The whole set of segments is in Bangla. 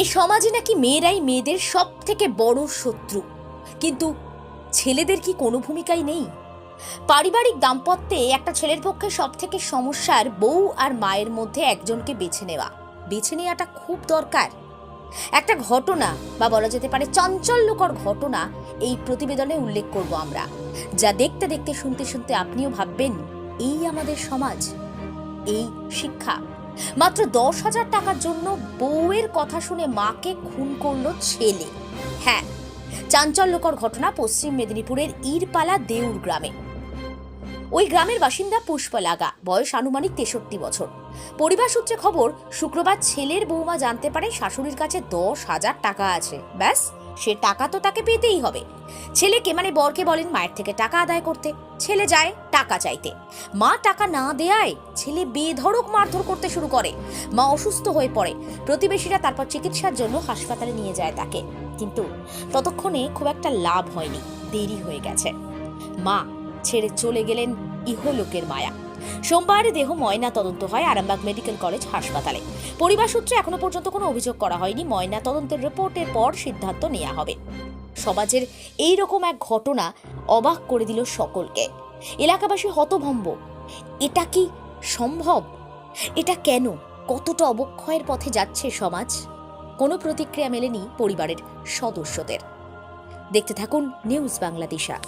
এ সমাজে নাকি মেয়েরাই মেয়েদের সব থেকে বড় শত্রু। কিন্তু ছেলেদের কি কোনো ভূমিকাই নেই? পারিবারিক দাম্পত্যে একটা ছেলের পক্ষে সব থেকে সমস্যার বউ আর মায়ের মধ্যে একজনকে বেছে নেওয়া। বেছে নেওয়াটা খুব দরকার। একটা ঘটনা, বা বলা যেতে পারে চাঞ্চল্যকর ঘটনা, এই প্রতিবেদনে উল্লেখ করব আমরা। যা দেখতে দেখতে, শুনতে শুনতে আপনিও ভাববেন, এই আমাদের সমাজ, এই শিক্ষা। মাত্র দশ হাজার টাকার জন্য বউয়ের কথা শুনে মাকে খুন করল ছেলে। হ্যাঁ চাঞ্চল্যকর ঘটনা পশ্চিম মেদিনীপুরের ইরপালা দেউর গ্রামে। ওই গ্রামের বাসিন্দা পুষ্পলাগা বয়স আনুমানিক তেষট্টি বছর। পরিবার সূত্রে খবর, শুক্রবার ছেলের বৌমা জানতে পারে শাশুড়ির কাছে দশ হাজার টাকা আছে। ব্যাস সে টাকা তো তাকে পেতেই হবে। ছেলেকে মানে বরকে বলেন মায়ের থেকে টাকা আদায় করতে। ছেলে যায় টাকা চাইতে। মা টাকা না দেয়ায় ছেলে বেধড়ক মারধর করতে শুরু করে। মা অসুস্থ হয়ে পড়ে। প্রতিবেশীরা তারপর চিকিৎসার জন্য হাসপাতালে নিয়ে যায় তাকে। কিন্তু ততক্ষণে খুব একটা লাভ হয়নি। দেরি হয়ে গেছে। মা ছেড়ে চলে গেলেন ইহলোকের মায়া। সোমবার দেহ ময়না তদন্ত হয় আরামবাগ মেডিকেল কলেজ হাসপাতালে। পরিবার সূত্রে এখনও পর্যন্ত কোনো অভিযোগ করা হয়নি। ময়না তদন্তের রিপোর্টের পর সিদ্ধান্ত নেওয়া হবে। সমাজের এই রকম এক ঘটনা অবাক করে দিল সকলকে। এলাকাবাসী হতভম্ব। এটা কি সম্ভব? এটা কেন? কতটা অবক্ষয়ের পথে যাচ্ছে সমাজ? কোনো প্রতিক্রিয়া মেলেনি পরিবারের সদস্যদের। দেখতে থাকুন নিউজ বাংলাদেশা।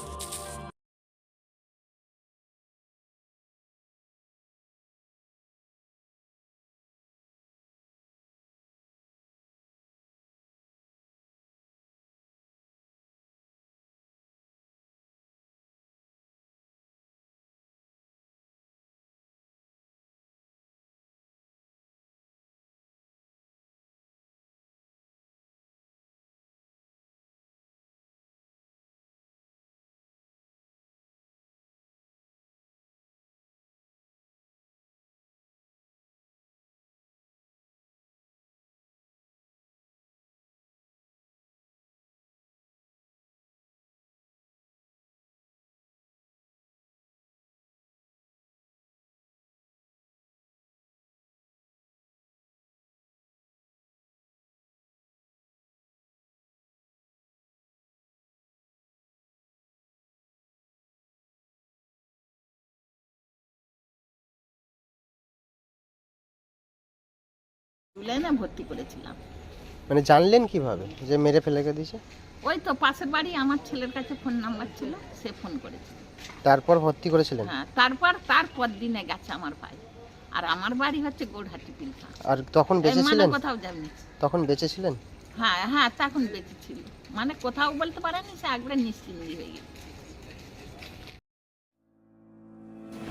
জুলাইনে ভর্তি করেছিলাম। মানে জানলেন কীভাবে যে মেরে ফেলে দিয়েছে ওই তো পাশের বাড়ি আমার ছেলের কাছে ফোন নাম্বার ছিল সে ফোন করেছিল। তারপর ভর্তি করেছিলেন? হ্যাঁ তারপর তারপর দিনে গেছে আমার ভাই। আর আমার বাড়ি হচ্ছে গোড়হাটি পিলখা আর তখন বেঁচে মানে ছিলেন? কোথাও যাবনি তখন বেঁচে ছিলেন? হ্যাঁ হ্যাঁ তখন বেঁচে ছিল। মানে কোথাও বলতে পারেনি সে একবারে নিশ্চিন্তি হয়ে গেছে।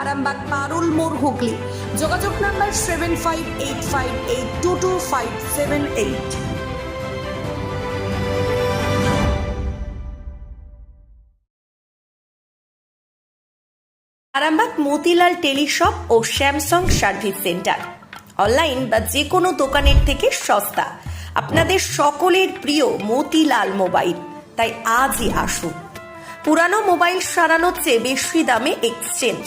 আরামবাগ পারুল মোড় হুগলি। যোগাযোগ number seven five eight five eight two two five seven eight. Arambagh Motilal teleshop ও স্যামসাং সার্ভিস সেন্টার। অনলাইন বা যে কোনো দোকানের থেকে সস্তা। আপনাদের সকলের প্রিয় মতিলাল মোবাইল। তাই আজই আসুন। পুরানো মোবাইল সারানোর চেয়ে বেশি দামে এক্সচেঞ্জ।